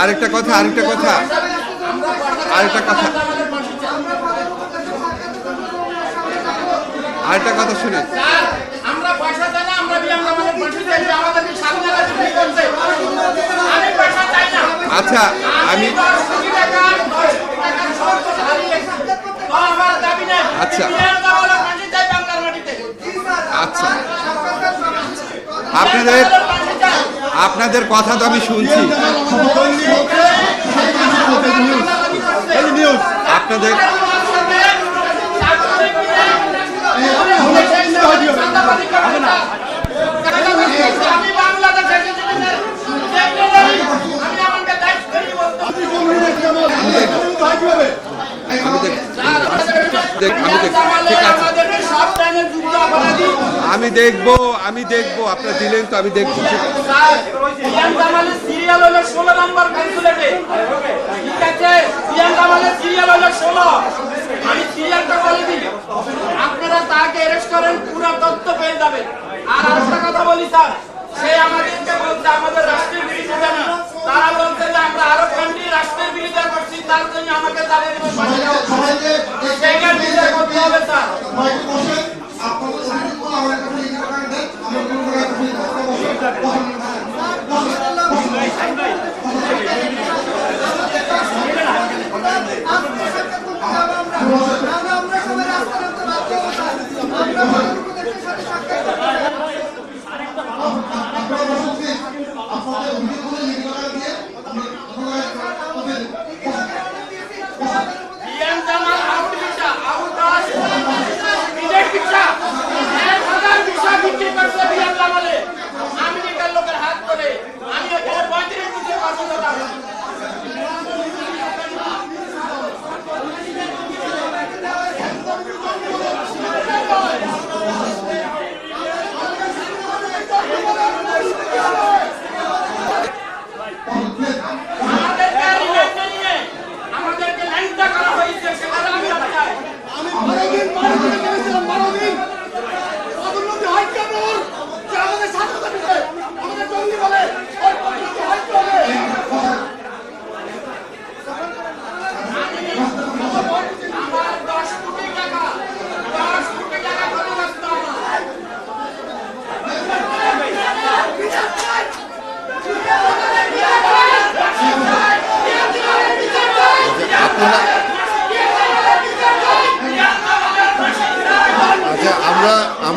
আরেকটা কথা আরেকটা কথা। আরেকটা কথা। আরেকটা কথা শুনে। আচ্ছা আমি আচ্ছা। আচ্ছা। আপনাদের আপনাদের কথা তো আমি শুনছি। আপনাদের আমি বাংলাদেশের citizen-এর secretary, আমি আমাকে দায়িত্ব নিয়ে বলতে আমি দেখ দেখ আমি দেখ ঠিক আছে আমাদেরকে সব টাইমে যুদ্ধ অপরাধী আমি দেখব আমি দেখব, আপনারা দিলেন তো, আমি দেখব। সিরিয়াল হলো ষোলো নম্বর কনসুলেটে ঠিক আছে বিয়ান জামালের সিরিয়াল হলো ষোলো। আমি সিরিয়ালটা বলে দিই। আপনারা তাকে অ্যারেস্ট করেন, পুরো তথ্য পেয়ে যাবেন। আর আরেকটা কথা বলি স্যার, সে আমাদেরকে বলতে আমাদের রাষ্ট্রের বিরোধিতা না। তারা বলতে যে আমরা আরও কান্ট্রি রাষ্ট্রের বিরোধিতা করছি, তার জন্য আমাকে তাদের বিচার করতে হবে, স্যার।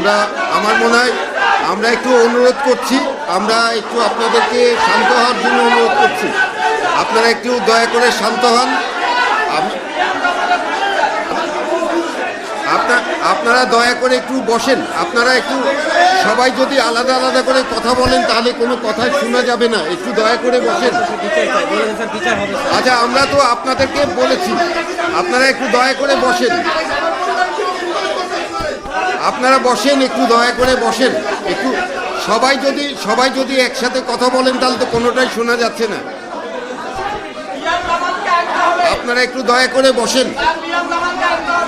আমরা আমরা মনে হয় আমরা একটু অনুরোধ করছি, আমরা একটু আপনাদেরকে শান্ত হওয়ার জন্য অনুরোধ করছি। আপনারা একটু দয়া করে শান্ত হন। আপনারা দয়া করে একটু বসেন। আপনারা একটু সবাই যদি আলাদা আলাদা করে কথা বলেন, তাহলে কোনো কথা শোনা যাবে না। একটু দয়া করে বসেন। আচ্ছা আমরা তো আপনাদেরকে বলেছি। আপনারা একটু দয়া করে বসেন। আপনারা বসেন, একটু দয়া করে বসেন। একটু সবাই যদি সবাই যদি একসাথে কথা বলেন, তাহলে তো কোনোটাই শোনা যাচ্ছে না। আপনারা একটু দয়া করে বসেন।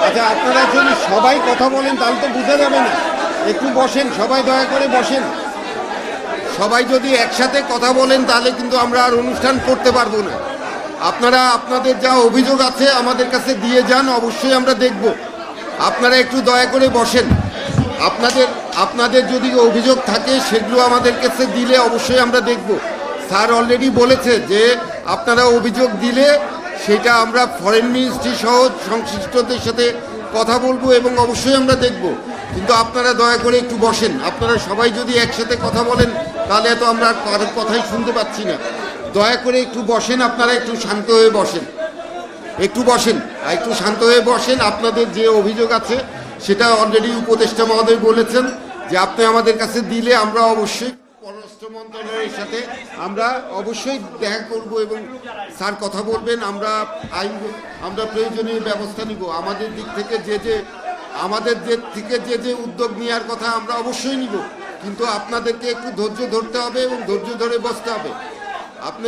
আচ্ছা আপনারা যদি সবাই কথা বলেন, তাহলে তো বোঝা যাবে না। একটু বসেন, সবাই দয়া করে বসেন। সবাই যদি একসাথে কথা বলেন, তাহলে কিন্তু আমরা আর অনুষ্ঠান করতে পারব না। আপনারা, আপনাদের যা অভিযোগ আছে আমাদের কাছে দিয়ে যান, অবশ্যই আমরা দেখব। আপনারা একটু দয়া করে বসেন। আপনাদের আপনাদের যদি অভিযোগ থাকে, সেগুলো আমাদের কাছে দিলে অবশ্যই আমরা দেখব। স্যার অলরেডি বলেছে যে আপনারা অভিযোগ দিলে সেটা আমরা ফরেন মিনিস্ট্রি সহ সংশ্লিষ্টদের সাথে কথা বলব এবং অবশ্যই আমরা দেখব। কিন্তু আপনারা দয়া করে একটু বসেন। আপনারা সবাই যদি একসাথে কথা বলেন, তাহলে তো আমরা আর কারোর কথাই শুনতে পাচ্ছি না। দয়া করে একটু বসেন, আপনারা একটু শান্ত হয়ে বসেন। একটু বসেন, একটু শান্ত হয়ে বসেন। আপনাদের যে অভিযোগ আছে সেটা অলরেডি উপদেষ্টা মহোদয় বলেছেন যে আপনি আমাদের কাছে দিলে আমরা অবশ্যই পররাষ্ট্র মন্ত্রণালয়ের সাথে আমরা অবশ্যই দেখা করব এবং স্যার কথা বলবেন, আমরা আইন আমরা প্রয়োজনীয় ব্যবস্থা নিব। আমাদের দিক থেকে যে যে আমাদের দিক থেকে যে যে উদ্যোগ নেওয়ার কথা আমরা অবশ্যই নিব। কিন্তু আপনাদেরকে একটু ধৈর্য ধরতে হবে এবং ধৈর্য ধরে বসতে হবে। আপনি